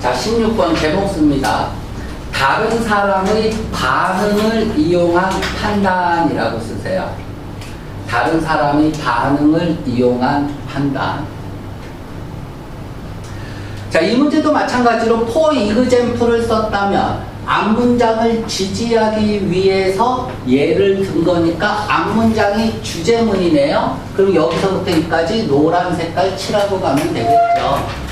자, 16번 제목 씁니다. 다른 사람의 반응을 이용한 판단이라고 쓰세요. 다른 사람의 반응을 이용한 판단. 자, 이 문제도 마찬가지로 포 이그젠플을 썼다면 앞문장을 지지하기 위해서 예를 든 거니까 앞문장이 주제문이네요. 그럼 여기서부터 여기까지 노란 색깔 칠하고 가면 되겠죠.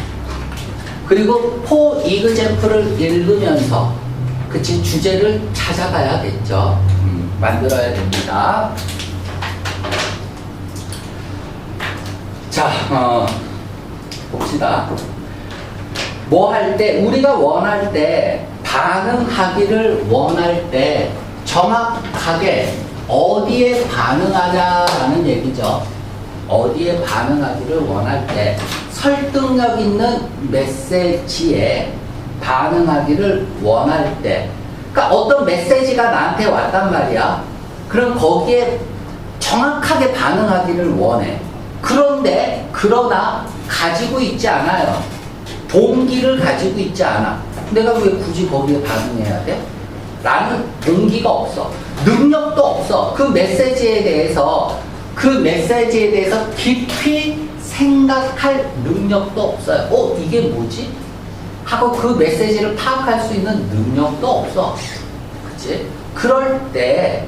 그리고 포 이그젠플을 읽으면서 그치 주제를 찾아가야겠죠. 음, 만들어야 됩니다. 자, 어, 봅시다. 뭐 할 때, 우리가 원할 때, 반응하기를 원할 때, 정확하게 어디에 반응하냐라는 얘기죠. 어디에 반응하기를 원할 때, 설득력 있는 메시지에 반응하기를 원할 때, 그러니까 어떤 메시지가 나한테 왔단 말이야. 그럼 거기에 정확하게 반응하기를 원해. 그런데, 그러나 가지고 있지 않아요. 동기를 가지고 있지 않아. 내가 왜 굳이 거기에 반응해야 돼? 라는 동기가 없어. 능력도 없어. 그 메시지에 대해서, 그 메시지에 대해서 깊이 생각할 능력도 없어요. 어, 이게 뭐지? 하고 그 메시지를 파악할 수 있는 능력도 없어. 그치? 그럴 때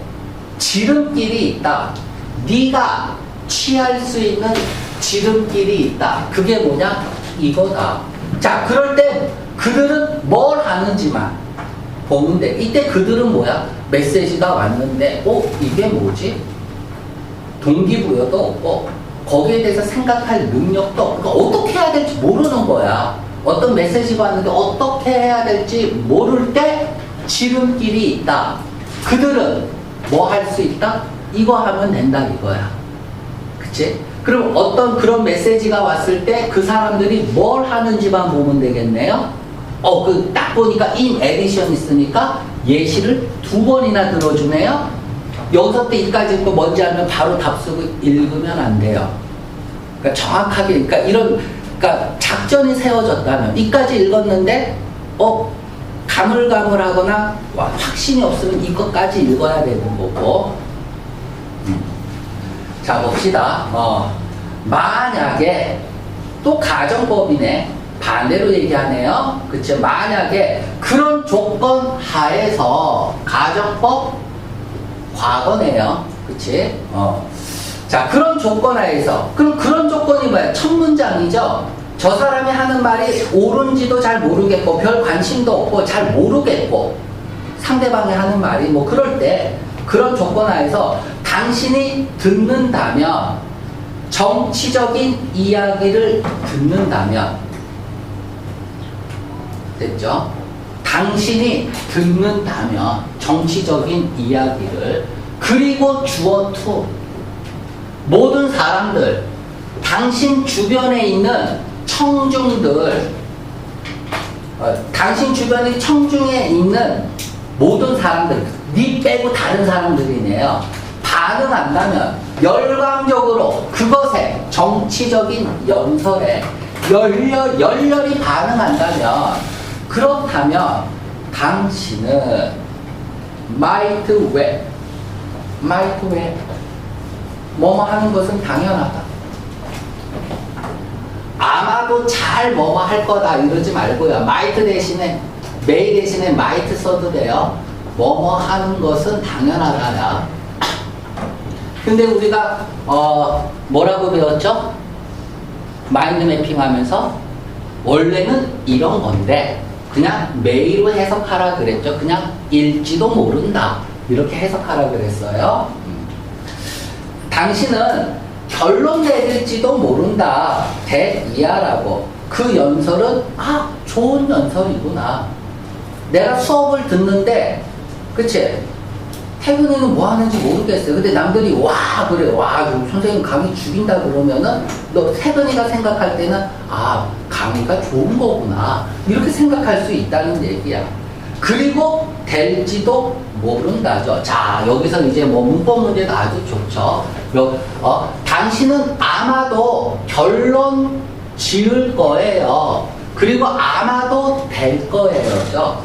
지름길이 있다. 네가 취할 수 있는 지름길이 있다. 그게 뭐냐? 이거다. 자, 그럴 때 그들은 뭘 하는지만 돼. 이때 그들은 뭐야? 메시지가 왔는데, 어, 이게 뭐지? 동기부여도 없고, 거기에 대해서 생각할 능력도 없고, 그러니까 어떻게 해야 될지 모르는 거야. 어떤 메시지가 왔는데 어떻게 해야 될지 모를 때 지름길이 있다. 그들은 뭐 할 수 있다? 이거 하면 된다 이거야. 그치? 그럼 어떤 그런 메시지가 왔을 때 그 사람들이 뭘 하는지만 보면 되겠네요. 어, 그 딱 보니까 in addition 있으니까 예시를 두 번이나 들어주네요. 여기서부터 이까지 읽고 뭔지 알면 바로 답 쓰고 읽으면 안 돼요. 그러니까 정확하게, 그러니까 이런, 그러니까 작전이 세워졌다면 이까지 읽었는데, 어, 가물가물하거나 와, 확신이 없으면 이것까지 읽어야 되는 거고. 음. 자, 봅시다. 어, 만약에 또 가정법이네. 반대로 얘기하네요. 그쵸? 만약에 그런 조건 하에서 가정법 과거네요. 그치? 어. 자, 그런 조건 하에서. 그럼 그런 조건이 뭐야? 첫 문장이죠? 저 사람이 하는 말이 옳은지도 잘 모르겠고, 별 관심도 없고, 잘 모르겠고, 상대방이 하는 말이 뭐 그럴 때, 그런 조건 하에서 당신이 듣는다면, 정치적인 이야기를 듣는다면, 됐죠? 당신이 듣는다면 정치적인 이야기를 그리고 주어 투. 모든 사람들 당신 주변에 있는 청중들 어, 당신 주변의 청중에 있는 모든 사람들 니 빼고 다른 사람들이네요. 반응한다면 열광적으로 그것에 정치적인 연설에 열렬, 열렬히 반응한다면 그렇다면 당신은 might well, might well 뭐뭐 하는 것은 당연하다. 아마도 잘 뭐뭐 할 거다 이러지 말고요. might 대신에 may 대신에 might 써도 돼요. 뭐뭐 하는 것은 당연하다야. 근데 우리가 어 뭐라고 배웠죠? 마인드 매핑 하면서 원래는 이런 건데 그냥 매일로 해석하라 그랬죠. 그냥 일지도 모른다. 이렇게 해석하라 그랬어요. 음. 당신은 결론 내릴지도 모른다. 대이하라고. 그 연설은 아 좋은 연설이구나. 내가 수업을 듣는데 그치? 태근이는 뭐 하는지 모르겠어요. 근데 남들이 와 그래 와 선생님 강의 죽인다 그러면은 너 태근이가 생각할 때는 아 강의가 좋은 거구나 이렇게 생각할 수 있다는 얘기야. 그리고 될지도 모른다죠. 자 여기서 이제 뭐 문법 문제가 아주 좋죠. 여, 어, 당신은 아마도 결론 지을 거예요. 그리고 아마도 될 거예요죠.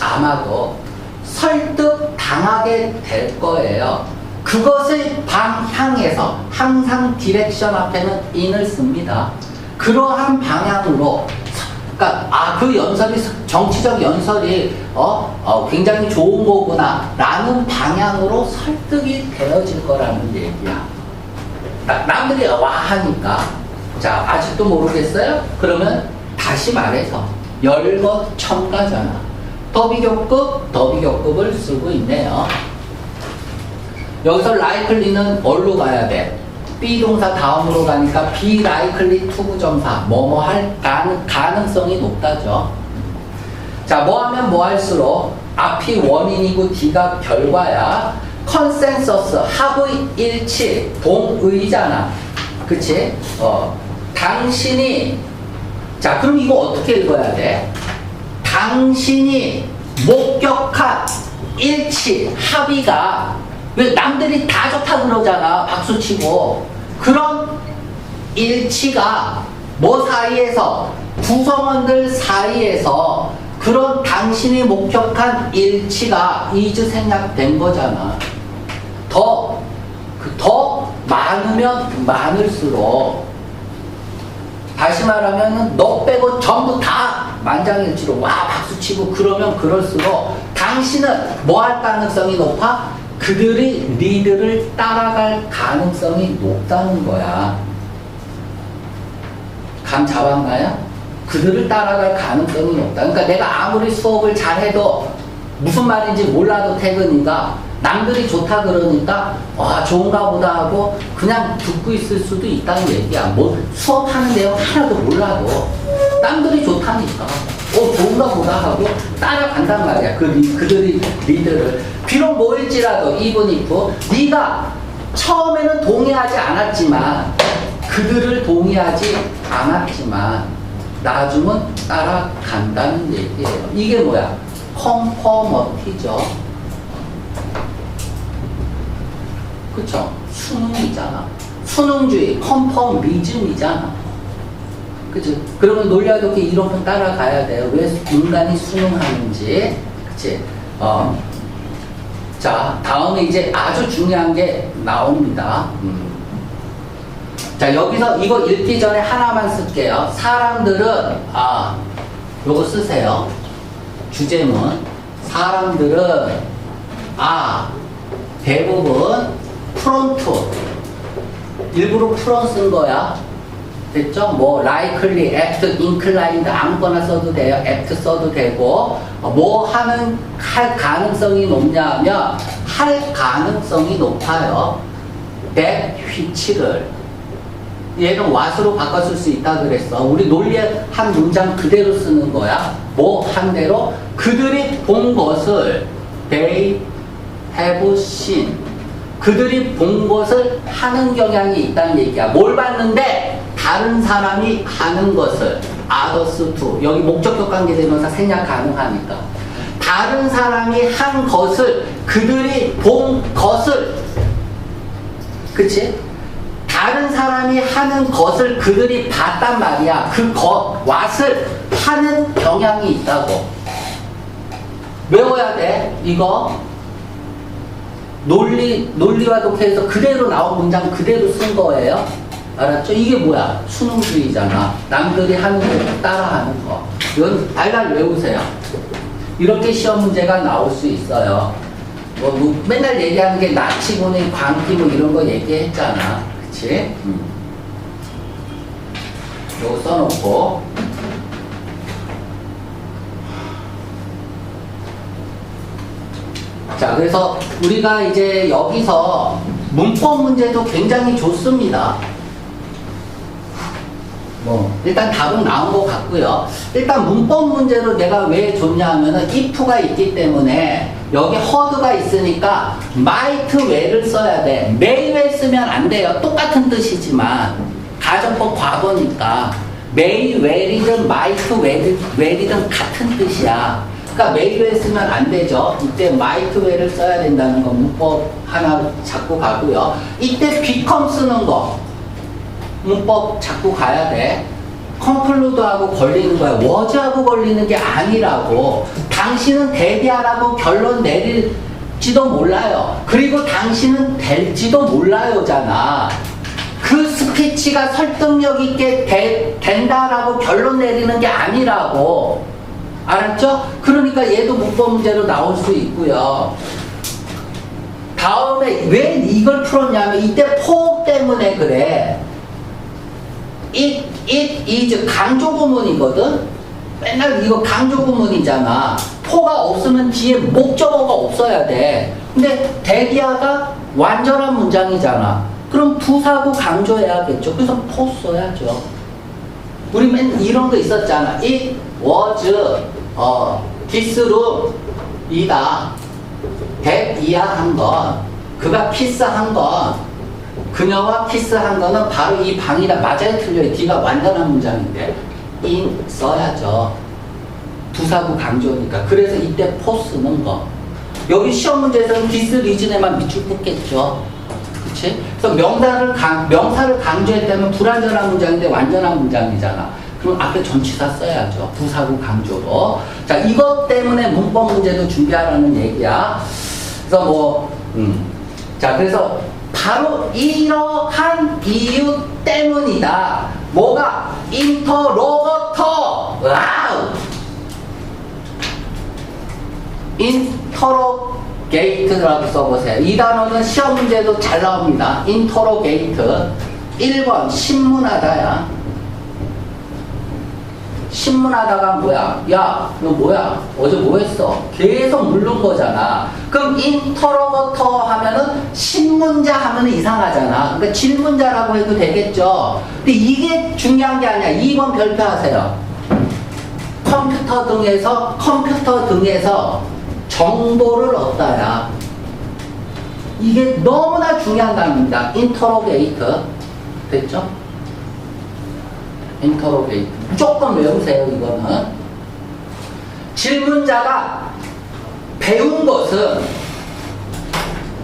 아마도 설득 당하게 될 거예요. 그것의 방향에서 항상 디렉션 앞에는 in을 씁니다. 그러한 방향으로 그러니까 아 그 연설이 정치적 연설이 어, 어 굉장히 좋은 거구나라는 방향으로 설득이 되어질 거라는 얘기야. 나- 남들이 와 하니까 자 아직도 모르겠어요? 그러면 다시 말해서 열것 첨가잖아. 더비교급 더비교급을 쓰고 있네요. 여기서 라이클리는 뭘로 가야 돼? B 동사 다음으로 가니까 be likely to 부정사 뭐뭐 할 가능, 가능성이 높다죠. 자, 뭐 하면 뭐 할수록 앞이 원인이고 뒤가 결과야. 컨센서스, 합의 일치, 동의잖아. 그치? 어, 당신이, 자, 그럼 이거 어떻게 읽어야 돼? 당신이 목격한 일치, 합의가, 왜 남들이 다 좋다 그러잖아. 박수 치고. 그런 일치가 뭐 사이에서 구성원들 사이에서 그런 당신이 목격한 일치가 이즈 생략된 거잖아. 더, 그더 많으면 많을수록 다시 말하면 너 빼고 전부 다 만장일치로 와 박수치고 그러면 그럴수록 당신은 뭐 할 가능성이 높아? 그들이 리드를 따라갈 가능성이 높다는 거야. 감 잡았나요? 그들을 따라갈 가능성이 높다. 그러니까 내가 아무리 수업을 잘해도 무슨 말인지 몰라도 퇴근인가 남들이 좋다 그러니까 와 좋은가 보다 하고 그냥 듣고 있을 수도 있다는 얘기야. 뭐 수업하는 내용 하나도 몰라도 남들이 좋다니까 어 좋은가 보다 하고 따라간단 말이야. 그 리- 그들이 리드를 비록 뭐일지라도 이분 이프 네가 처음에는 동의하지 않았지만 그들을 동의하지 않았지만 나중은 따라간다는 얘기예요. 이게 뭐야? 컨퍼머티죠. 그쵸? 수능이잖아. 수능주의, 컨퍼미즘이잖아. 그치? 그러면 논리화독해 이론은 따라가야 돼요. 왜 인간이 수능하는지. 그치? 어. 자, 다음에 이제 아주 중요한 게 나옵니다. 음. 자, 여기서 이거 읽기 전에 하나만 쓸게요. 사람들은, 아, 요거 쓰세요. 주제문. 사람들은, 아, 대부분 프론트. 일부러 프론 쓴 거야. 됐죠? 뭐, likely, apt, inclined 아무거나 써도 돼요. apt 써도 되고, 어, 뭐 하는, 할 가능성이 높냐면, 할 가능성이 높아요. that which를. 얘는 what으로 바꿔 쓸 수 있다 그랬어. 우리 논리의 한 문장 그대로 쓰는 거야. 뭐 한 대로 그들이 본 것을 they have seen. 그들이 본 것을 하는 경향이 있다는 얘기야. 뭘 봤는데 다른 사람이 하는 것을 others to 여기 목적격 관계대명사 생략 가능하니까 다른 사람이 한 것을 그들이 본 것을 그치? 다른 사람이 하는 것을 그들이 봤단 말이야. 그 것, 왓을 하는 경향이 있다고. 외워야 돼, 이거. 논리, 논리와 독해에서 그대로 나온 문장 그대로 쓴 거예요. 알았죠? 이게 뭐야? 수능주의잖아. 남들이 하는 거 따라하는 거. 이건 달달 외우세요. 이렇게 시험 문제가 나올 수 있어요. 뭐, 뭐 맨날 얘기하는 게 나치고는 광기 뭐 이런 거 얘기했잖아. 그치? 음. 요거 써놓고. 자, 그래서 우리가 이제 여기서 문법 문제도 굉장히 좋습니다. 뭐 일단 답은 나온 것 같고요. 일단 문법 문제로 내가 왜 좋냐 하면은 if가 있기 때문에 여기 허드가 있으니까 might well을 써야 돼. may well 쓰면 안 돼요. 똑같은 뜻이지만 가정법 과거니까 may well이든 might well, well이든 같은 뜻이야. 그러니까 may well 쓰면 안 되죠. 이때 might well을 써야 된다는 거 문법 하나 잡고 가고요. 이때 become 쓰는 거 문법 잡고 가야 돼. 컴플루드하고 걸리는 거야. 워즈하고 걸리는 게 아니라고. 당신은 대비하라고 결론 내릴지도 몰라요. 그리고 당신은 될지도 몰라요잖아. 그 스피치가 설득력 있게 되- 된다라고 결론 내리는 게 아니라고. 알았죠? 그러니까 얘도 문법 문제로 나올 수 있고요. 다음에 왜 이걸 풀었냐면 이때 포 때문에 그래. It, it is 강조 구문이거든. 맨날 이거 강조 구문이잖아. 포가 없으면 뒤에 목적어가 없어야 돼. 근데 대기하가 완전한 문장이잖아. 그럼 부사고 강조해야겠죠. 그래서 포 써야죠. 우리 맨 이런 거 있었잖아. It was 어, this room 이다. 이하 한 건 그가 키스한 건 그녀와 키스한 거는 바로 이 방이다. 맞아요, 틀려요. D가 완전한 문장인데 in 써야죠. 부사구 강조니까. 그래서 이때 포 쓰는 거. 여기 시험 문제에서는 디스 리즌에만 밑줄 긋겠죠. 그치? 그래서 명사를 강, 명사를 강조했다면 불완전한 문장인데 완전한 문장이잖아. 그럼 앞에 전치사 써야죠. 부사구 강조로. 자, 이것 때문에 문법 문제도 준비하라는 얘기야. 그래서 뭐, 음. 자, 그래서 바로 이러한 이유 때문이다. 뭐가? 인터로거터. 와우! 인터로게이트라고 써보세요. 이 단어는 시험 문제도 잘 나옵니다. 인터로게이트. 1번 신문하다야. 신문하다가 뭐야? 야, 너 뭐야? 어제 뭐 했어? 계속 물는 거잖아. 그럼 인터로거터 하면은 신문자 하면은 이상하잖아. 그러니까 질문자라고 해도 되겠죠. 근데 이게 중요한 게 아니야. 2번 별표하세요. 컴퓨터 등에서 컴퓨터 등에서 정보를 얻다야. 이게 너무나 중요한 단어입니다. 인터로게이트. 됐죠? 인터로게이트. 무조건 외우세요, 이거는. 질문자가 배운 것은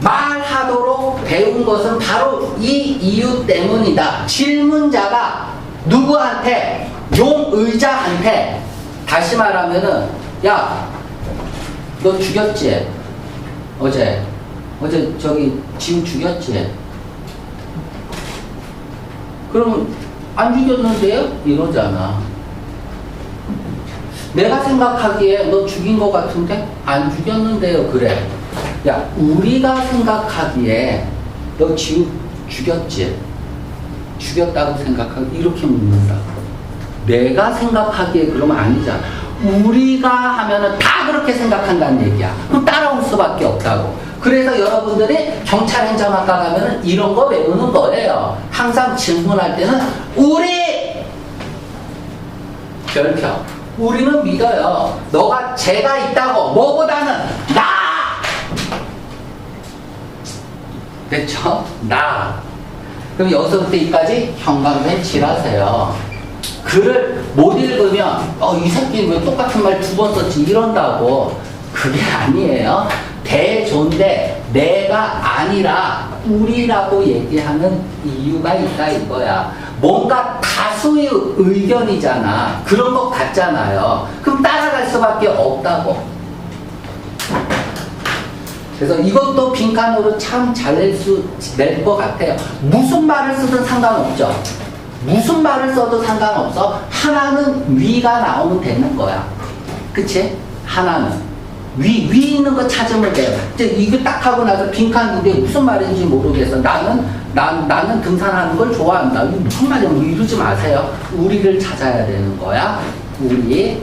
말하도록 배운 것은 바로 이 이유 때문이다. 질문자가 누구한테 용의자한테 다시 말하면은 야, 너 죽였지? 어제 어제 저기 지우 죽였지? 그럼 안 죽였는데요? 이러잖아. 내가 생각하기에 너 죽인 것 같은데 안 죽였는데요. 그래. 야, 우리가 생각하기에 너 지우 죽였지? 죽였다고 생각하고 이렇게 묻는다. 내가 생각하기에 그러면 아니잖아. 우리가 하면은 다 그렇게 생각한다는 얘기야. 그럼 따라올 수밖에 없다고. 그래서 여러분들이 경찰 행정학과 가면은 이런 거 외우는 거예요. 항상 질문할 때는 우리 별표. 우리는 믿어요. 너가 죄가 있다고 뭐보다는 나. 됐죠? 나. 그럼 여기서부터 여기까지 현관弁칠하세요. 글을 못 읽으면 어, 이 새끼 왜 똑같은 말 두 번 썼지 이런다고 그게 아니에요. 대조인데 내가 아니라 우리라고 얘기하는 이유가 있다 이거야. 뭔가 다수의 의견이잖아. 그런 것 같잖아요. 그럼 따라갈 수밖에 없다고. 그래서 이것도 빈칸으로 참 잘낼 수, 낼 것 같아요. 무슨 말을 쓰든 상관없죠. 무슨 말을 써도 상관없어. 하나는 위가 나오면 되는 거야. 그치? 하나는. 위, 위 있는 거 찾으면 돼요. 이제 이거 딱 하고 나서 빈칸인데 무슨 말인지 모르겠어. 나는, 난, 나는 등산하는 걸 좋아한다. 무슨 말이야? 뭐 이러지 마세요. 우리를 찾아야 되는 거야. 우리.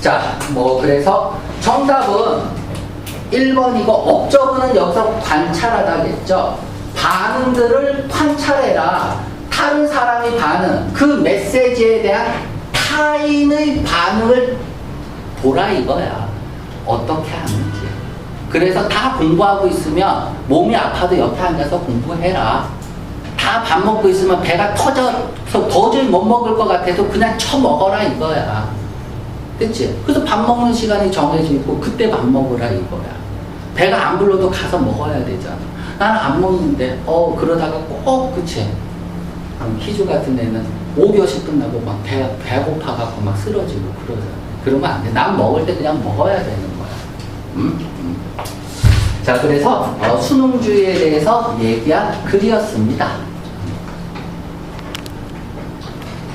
자, 뭐, 그래서 정답은 1번이고, 업적은 여기서 관찰하다겠죠. 반응들을 관찰해라. 다른 사람의 반응, 그 메시지에 대한 타인의 반응을 보라 이거야. 어떻게 하는지. 그래서 다 공부하고 있으면 몸이 아파도 옆에 앉아서 공부해라. 다 밥 먹고 있으면 배가 터져서 도저히 못 먹을 것 같아도 그냥 쳐먹어라 이거야. 그치? 그래서 밥 먹는 시간이 정해져 있고 그때 밥 먹으라 이거야. 배가 안 불러도 가서 먹어야 되잖아. 나는 안 먹는데, 어, 그러다가 꼭, 그치? 희주 같은 애는 5교시 끝나고 막 배, 배고파갖고 막 쓰러지고 그러잖아. 그러면 안 돼. 난 먹을 때 그냥 먹어야 되는. 자, 그래서 어, 수능주의에 대해서 얘기한 글이었습니다.